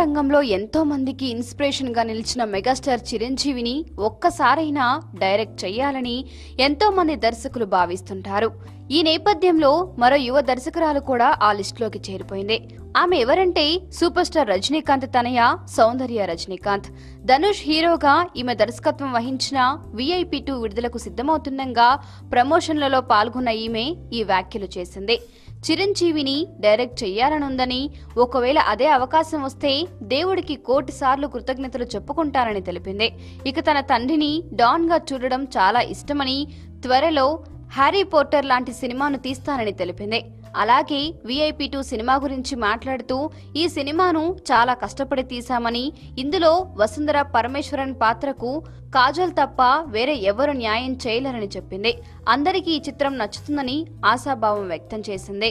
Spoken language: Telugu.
రంగంలో ఎంతో మందికి ఇన్స్పిరేషన్గా నిలిచిన మెగాస్టార్ చిరంజీవిని ఒక్కసారైనా డైరెక్ట్ చేయాలని ఎంతో మంది దర్శకులు భావిస్తుంటారు. ఈ నేపథ్యంలో మరో యువ దర్శకురాలు కూడా ఆ లిస్టులోకి చేరిపోయింది. ఆమె ఎవరంటే సూపర్ స్టార్ రజనీకాంత్ తనయ సౌందర్య రజనీకాంత్. ధనుష్ హీరోగా ఈమె దర్శకత్వం వహించిన విఐపి టూ విడుదలకు సిద్ధమవుతుండగా ప్రమోషన్లలో పాల్గొన్న ఈమె ఈ వ్యాఖ్యలు చేసింది. చిరంజీవిని డైరెక్ట్ చెయ్యాలనుందని ఒకవేళ అదే అవకాశం వస్తే దేవుడికి కోటి సార్లు కృతజ్ఞతలు చెప్పుకుంటానని తెలిపింది. ఇక తన తండ్రిని డాన్గా చూడడం చాలా ఇష్టమని త్వరలో హ్యారీ పోర్టర్ లాంటి సినిమాను తీస్తానని తెలిపింది. అలాగే విఐపి టూ సినిమా గురించి మాట్లాడుతూ ఈ సినిమాను చాలా కష్టపడి తీశామని ఇందులో వసుంధర పరమేశ్వరన్ పాత్రకు కాజల్ తప్ప వేరే ఎవరు న్యాయం చేయలేరని చెప్పింది. అందరికీ ఈ చిత్రం నచ్చుతుందని ఆశాభావం వ్యక్తం చేసింది.